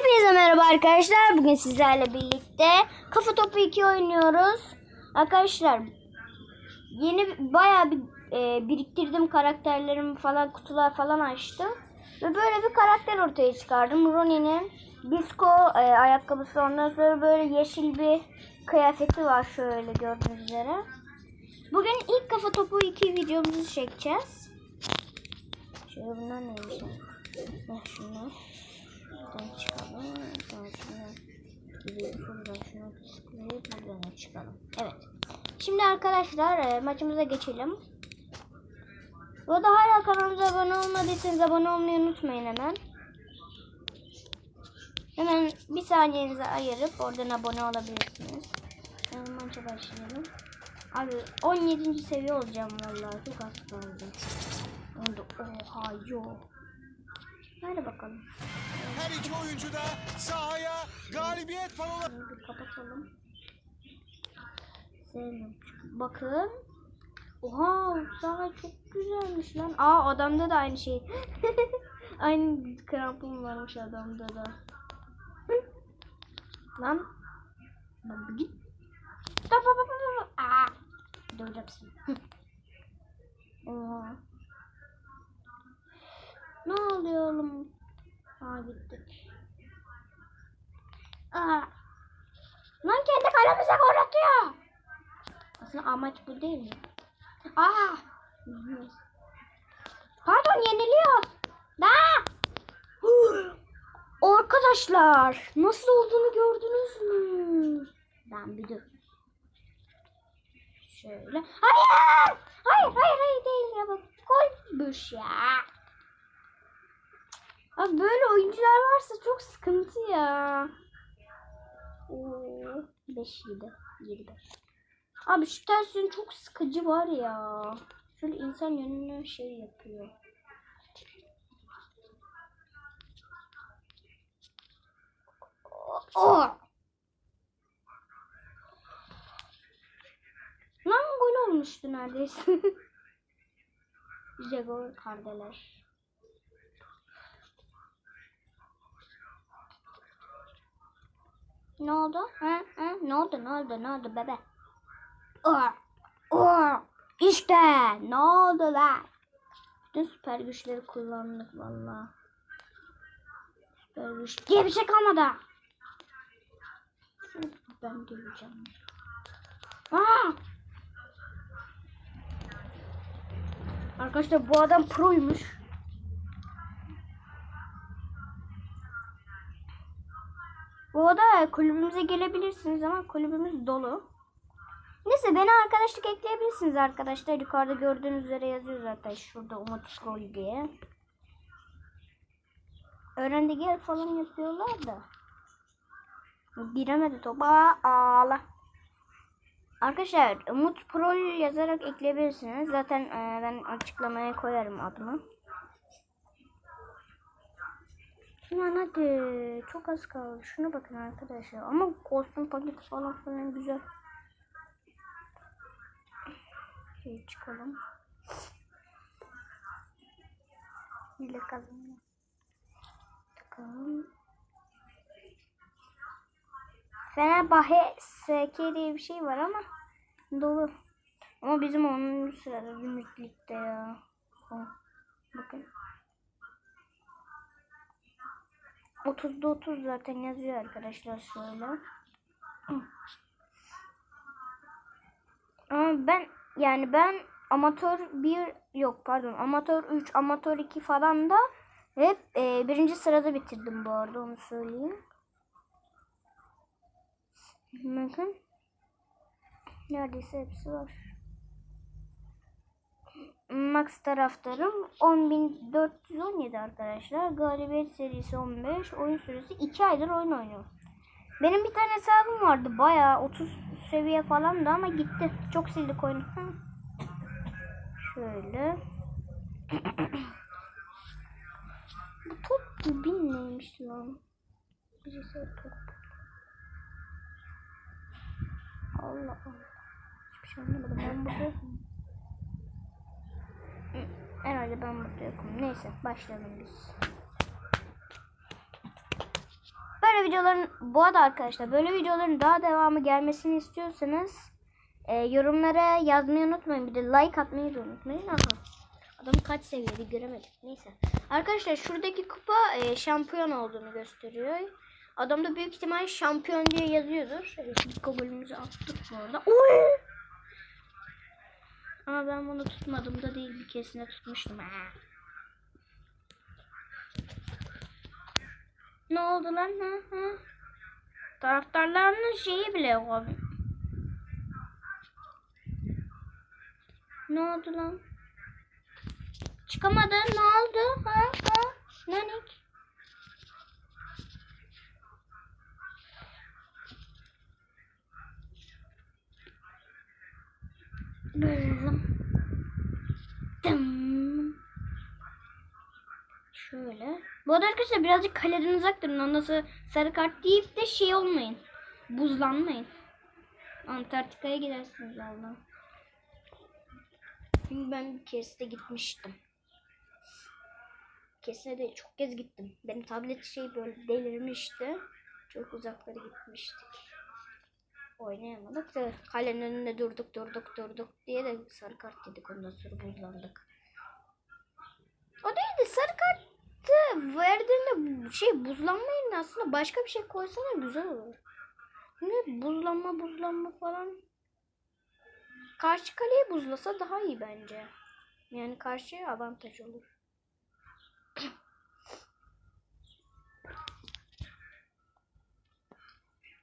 Hepinize merhaba arkadaşlar. Bugün sizlerle birlikte Kafa Topu 2 oynuyoruz. Arkadaşlar yeni bayağı bir e, biriktirdim karakterlerimi falan kutular falan açtım. Ve böyle bir karakter ortaya çıkardım. Ronin'in disco e, ayakkabısı ondan sonra böyle yeşil bir kıyafeti var şöyle gördüğünüz üzere. Bugün ilk Kafa Topu 2 videomuzu çekeceğiz. Şöyle bunlar neymiş? Şunlar. Buradan çıkalım. Buradan şunu çıkalım. Evet. Şimdi arkadaşlar e, maçımıza geçelim. Bu arada hala kanalımıza abone olmadıysanız abone olmayı unutmayın hemen. Hemen bir saniyenizi ayırıp oradan abone olabilirsiniz. Hemen maça başlayalım. Abi 17. seviye olacağım vallahi çok az kaldı. Onda oha yok. Hadi bakalım. Her iki oyuncu da sahaya galibiyet paroları Şunu bir kapatalım. Sevmiyorum. Bakın. Oha saha çok güzelmiş lan. Aa adamda da aynı şey. aynı krampon varmış adamda da. lan. Lan bir git. Stop, stop, stop, stop. Aa. Döveceğim seni. Oha. Ne oluyor oğlum? Aa gittik. Aa. Lan kendi kalemize gol atıyor. Aslında amaç bu değil mi? Aa. Pardon yeniliyor. Da. Arkadaşlar nasıl olduğunu gördünüz mü? Ben bir dur. Şöyle. Hayır. Hayır hayır hayır değil ya. Golmüş ya. Böyle oyuncular varsa çok sıkıntı ya. Oo, 5 7 7 5. Abi şu tersin çok sıkıcı var ya. Şöyle insan yönüne şey yapıyor. Oh. Lan gol olmuştu neredeyse. Jaguar kardeler. Ne oldu? Ha, ha? Ne oldu? Ne oldu? Ne oldu bebe? İşte ne oldu lan? Bütün süper güçleri kullandık valla. Süper güç diye bir şey kalmadı. Şunu Ben döveceğim. Aa! Arkadaşlar bu adam proymuş. Bu arada kulübümüze gelebilirsiniz ama kulübümüz dolu. Neyse beni arkadaşlık ekleyebilirsiniz arkadaşlar. Yukarıda gördüğünüz üzere yazıyor zaten şurada Umut Scroll diye. Öğrendi gel falan yapıyorlar da. Giremedi topa. Ağla. Arkadaşlar Umut Pro yazarak ekleyebilirsiniz. Zaten e, ben açıklamaya koyarım adımı. Lan hadi. Çok az kaldı. Şuna bakın arkadaşlar. Ama kostüm paketi falan filan güzel. Şey çıkalım. Hile kazanıyor. Bakalım. Fenerbahçe SK diye bir şey var ama dolu. Ama bizim 10. sırada Zümrüt Lig'de ya. O. Bakın. 30'da 30 zaten yazıyor arkadaşlar şöyle. Ama ben yani ben amatör 1 yok pardon amatör 3 amatör 2 falan da hep e, birinci sırada bitirdim bu arada onu söyleyeyim. Bakın. Neredeyse hepsi var. Max taraftarım 10.417 arkadaşlar. Galibiyet serisi 15. Oyun süresi 2 aydır oyun oynuyor. Benim bir tane hesabım vardı. Bayağı 30 seviye falan da ama gitti. Çok sildik oyunu. Şöyle. Bu top bin neymiş lan? Birisi top. Allah Allah. Hiçbir şey anlamadım. Ben burada Herhalde ben yokum. Neyse başlayalım biz. böyle videoların bu arada arkadaşlar böyle videoların daha devamı gelmesini istiyorsanız e, yorumlara yazmayı unutmayın. Bir de like atmayı da unutmayın. Aha. Adam kaç seviyede göremedik. Neyse. Arkadaşlar şuradaki kupa e, şampiyon olduğunu gösteriyor. Adamda büyük ihtimal şampiyon diye yazıyordur. Evet, ilk golümüzü attık bu arada. Oy! Ama ben bunu tutmadım da değil bir kesine tutmuştum. Ha. Ne oldu lan? Ha, ha? Taraftarlarının şeyi bile yok abi. Ne oldu lan? Çıkamadın ne oldu? Ha ha? Nanik. Dım. Şöyle. Bu arada arkadaşlar birazcık kaleden uzak durun. Ondan sonra sarı kart deyip de şey olmayın. Buzlanmayın. Antarktika'ya gidersiniz valla. Çünkü ben bir kez de gitmiştim. Kesin de çok kez gittim. Benim tablet şey böyle delirmişti. Çok uzaklara gitmiştik. Oynayamadık da kalenin önünde durduk durduk durduk diye de sarı kart dedik ondan sonra buzlandık. O değil de sarı kartı verdiğinde şey buzlanmayın aslında başka bir şey koysana güzel olur. Ne buzlanma buzlanma falan. Karşı kaleyi buzlasa daha iyi bence. Yani karşıya avantaj olur.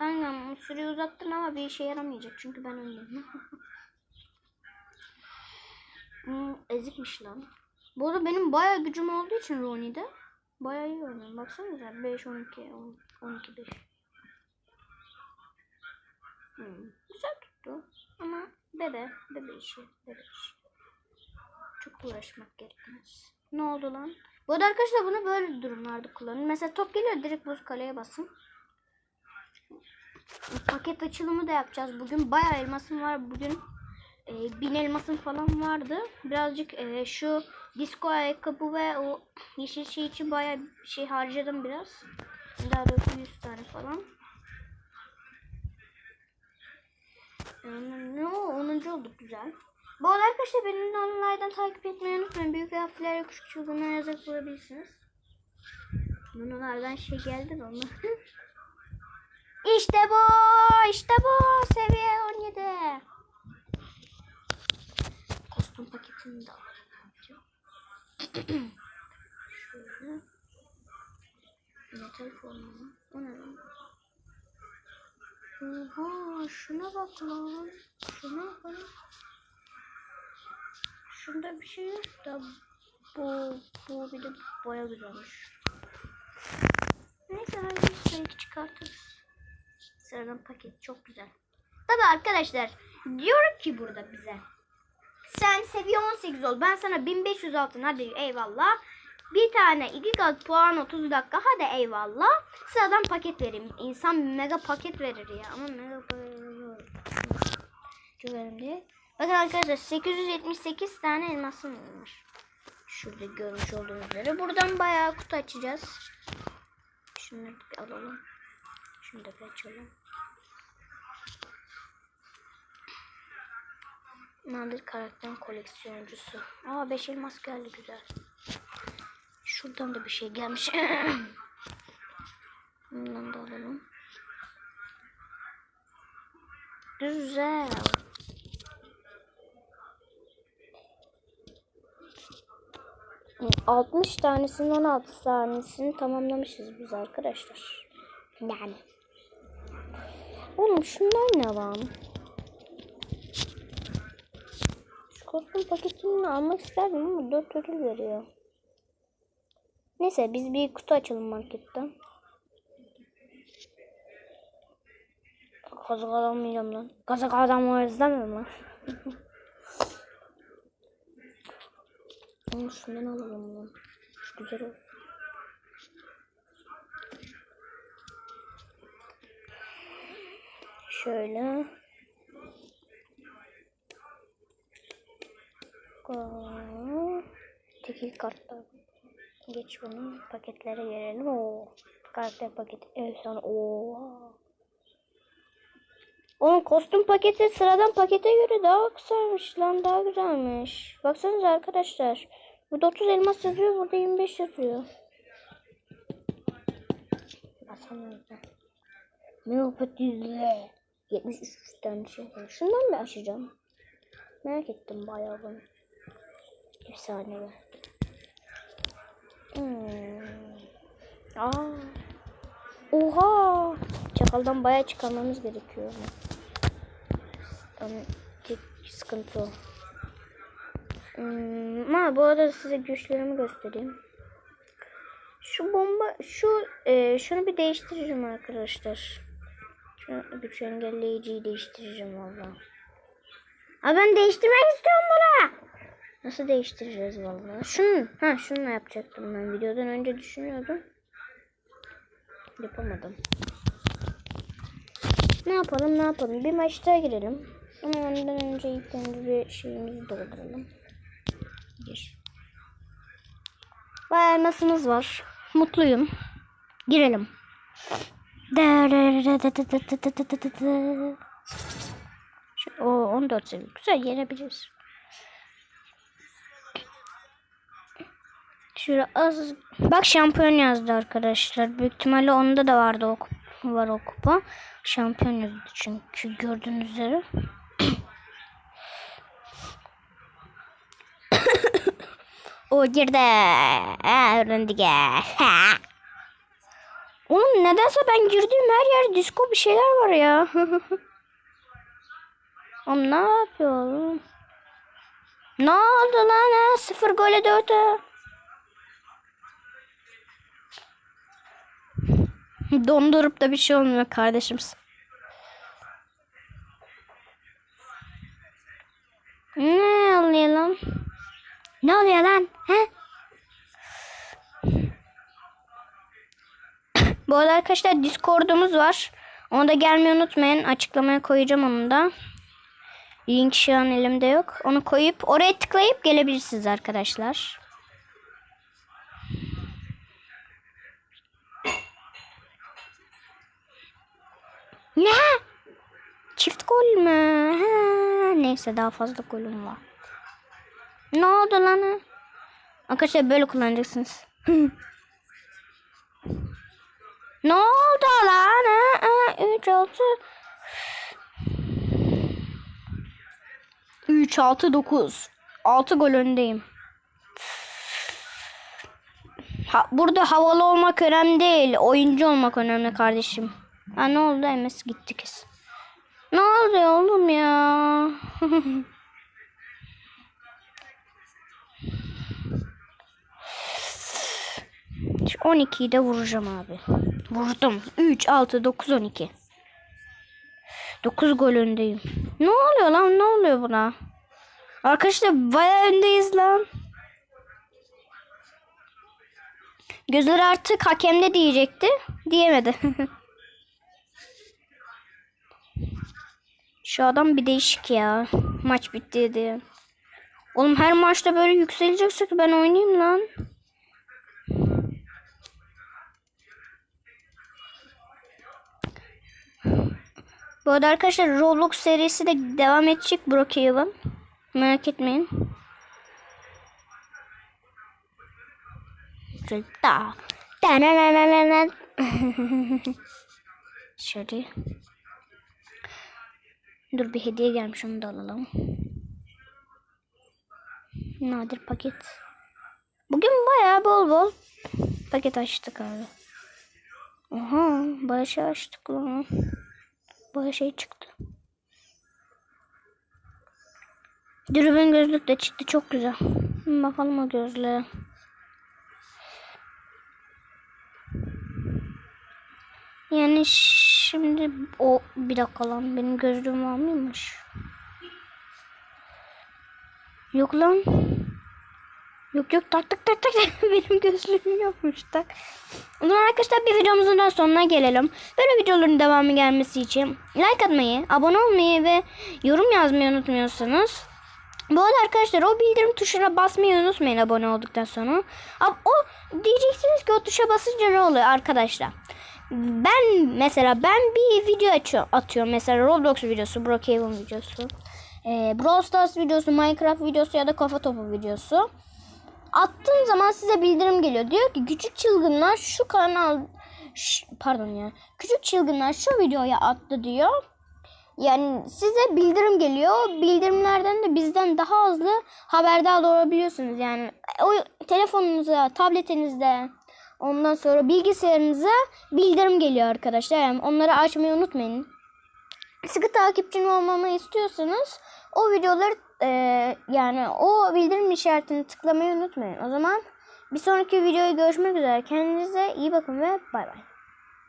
Kanka süreyi uzattın ama bir işe yaramayacak çünkü ben öldüm. hmm, ezikmiş lan. Bu arada benim bayağı gücüm olduğu için Ronnie'de bayağı iyi oynuyorum. Baksanıza 5 12 10, 12 5. Hmm, güzel tuttu ama bebe bebe işi bebe işi. Çok uğraşmak gerekmez. Ne oldu lan? Bu arada arkadaşlar bunu böyle durumlarda kullanın. Mesela top geliyor direkt buz kaleye basın. Paket açılımı da yapacağız bugün. Bayağı elmasım var bugün. E, bin elmasım falan vardı. Birazcık e, şu disco ayakkabı ve o yeşil şey için bayağı şey harcadım biraz. Daha doğrusu 100 tane falan. Yani, ne o 10. olduk güzel. Bu arada arkadaşlar beni online'dan takip etmeyi unutmayın. Büyük harflerle küçük çılgınlar yazarak bulabilirsiniz. Bunlardan şey geldi onlar. İşte bu, işte bu seviye 17. Kostüm paketini de alalım. Şöyle. Metal formu. O ne lan? Oha şuna bak lan. Şuna bak. Şunda bir şey yok da bu, bu bir de boya güzelmiş. Neyse hadi belki çıkartırız. Sıradan paket çok güzel. Tabi arkadaşlar diyorum ki burada bize. Sen seviye 18 ol. Ben sana 1500 altın hadi eyvallah. Bir tane 2 kat puan 30 dakika hadi eyvallah. Sıradan paket vereyim. İnsan mega paket verir ya. Ama mega Çok önemli. Bakın arkadaşlar 878 tane elmasım var. Şurada görmüş olduğunuz üzere. Buradan bayağı kutu açacağız. Şunları bir alalım. Şunu da bir açalım. Nadir karakter koleksiyoncusu. Aa 5 elmas geldi güzel. Şuradan da bir şey gelmiş. Bundan da alalım. Güzel. ...60 tanesinin 16 tanesini tamamlamışız biz arkadaşlar. Yani. Oğlum şunlar ne lan? Şu kostüm paketini almak isterdim ama 4 ödül veriyor. Neyse biz bir kutu açalım marketten. Kazık alamayacağım lan. Kazık adam izlemiyorum lan. Onu şundan alalım lan. Güzel olsun. Şöyle. Aa, Tekil kartlar. Geç bunu paketlere girelim. Oo. Karakter paketi. Efsane. Oo. Oğlum kostüm paketi sıradan pakete göre daha kısaymış lan daha güzelmiş. Baksanıza arkadaşlar. Burada 30 elmas yazıyor burada 25 yazıyor. Basamıyorum. Miyopet yüzle. 73 tane şey var. Şundan mı açacağım? Merak ettim bayağı bunu. Efsane be. Hmm. Aa. Oha. Çakaldan bayağı çıkarmamız gerekiyor. Yani tek sıkıntı o. Hmm, ama bu arada size güçlerimi göstereyim. Şu bomba, şu e, şunu bir değiştireceğim arkadaşlar. Şu güç engelleyiciyi değiştireceğim valla. Aa ben değiştirmek istiyorum bunu. Nasıl değiştireceğiz valla? Şunu, ha şununla yapacaktım ben videodan önce düşünüyordum. Yapamadım. Ne yapalım ne yapalım? Bir maç daha girelim. Ama ondan önce ilk önce bir şeyimizi dolduralım. Bir. Bayağı elmasımız var. Mutluyum. Girelim. O 14 seviye. Güzel yenebiliriz. Şöyle az... Bak şampiyon yazdı arkadaşlar. Büyük ihtimalle onda da vardı o kup- var o kupa. Şampiyon yazdı çünkü gördüğünüz üzere. o girdi. Ha, öğrendik. Ha. Oğlum nedense ben girdiğim her yer disco bir şeyler var ya. Oğlum ne yapıyor oğlum? Ne oldu lan ha? Sıfır gole dört Dondurup da bir şey olmuyor kardeşim. Ne oluyor lan? Ne oluyor lan? He? Bu arada arkadaşlar Discord'umuz var. Onu da gelmeyi unutmayın. Açıklamaya koyacağım onu da. Link şu an elimde yok. Onu koyup oraya tıklayıp gelebilirsiniz arkadaşlar. Ne? Çift gol mü? Ha, neyse daha fazla golüm var. Ne oldu lan? Arkadaşlar böyle kullanacaksınız. ne oldu lan? Ha? Ha, 3 6 3 6 9 6 gol öndeyim. Ha, burada havalı olmak önemli değil. Oyuncu olmak önemli kardeşim. Ha ne oldu? MS gitti kız. Ne oldu oğlum ya? Şu 12'yi de vuracağım abi. Vurdum. 3, 6, 9, 12. 9 gol öndeyim. Ne oluyor lan? Ne oluyor buna? Arkadaşlar bayağı öndeyiz lan. Gözler artık hakemde diyecekti. Diyemedi. Şu adam bir değişik ya. Maç bitti diye. Oğlum her maçta böyle yükseleceksek ben oynayayım lan. Bu arada arkadaşlar Roblox serisi de devam edecek Brookhaven. Merak etmeyin. Şöyle da. Da-na-na-na-na-na. Şöyle. Dur bir hediye gelmiş onu da alalım. Nadir paket. Bugün bayağı bol bol paket açtık abi. Oha bayağı şey açtık lan. Bayağı şey çıktı. Dürbün gözlük de çıktı çok güzel. Bakalım o gözlüğe. Yani şimdi o bir dakika lan benim gözlüğüm var mıymış? Yok lan. Yok yok tak tak tak tak benim gözlüğüm yokmuş tak. O zaman arkadaşlar bir videomuzun daha sonuna gelelim. Böyle videoların devamı gelmesi için like atmayı, abone olmayı ve yorum yazmayı unutmuyorsunuz. Bu arada arkadaşlar o bildirim tuşuna basmayı unutmayın abone olduktan sonra. Ab- O diyeceksiniz ki o tuşa basınca ne oluyor arkadaşlar? Ben mesela ben bir video açıyorum, atıyorum. Mesela Roblox videosu, Brookhaven videosu, e, Brawl Stars videosu, Minecraft videosu ya da kafa topu videosu. Attığım zaman size bildirim geliyor. Diyor ki küçük çılgınlar şu kanal Ş- pardon ya. Küçük çılgınlar şu videoya attı diyor. Yani size bildirim geliyor. Bildirimlerden de bizden daha hızlı haberdar olabiliyorsunuz. Yani o telefonunuza, tabletinizde, ondan sonra bilgisayarınıza bildirim geliyor arkadaşlar. Yani onları açmayı unutmayın. Sıkı takipçim olmamı istiyorsanız o videoları e, yani o bildirim işaretini tıklamayı unutmayın. O zaman bir sonraki videoya görüşmek üzere. Kendinize iyi bakın ve bay bay.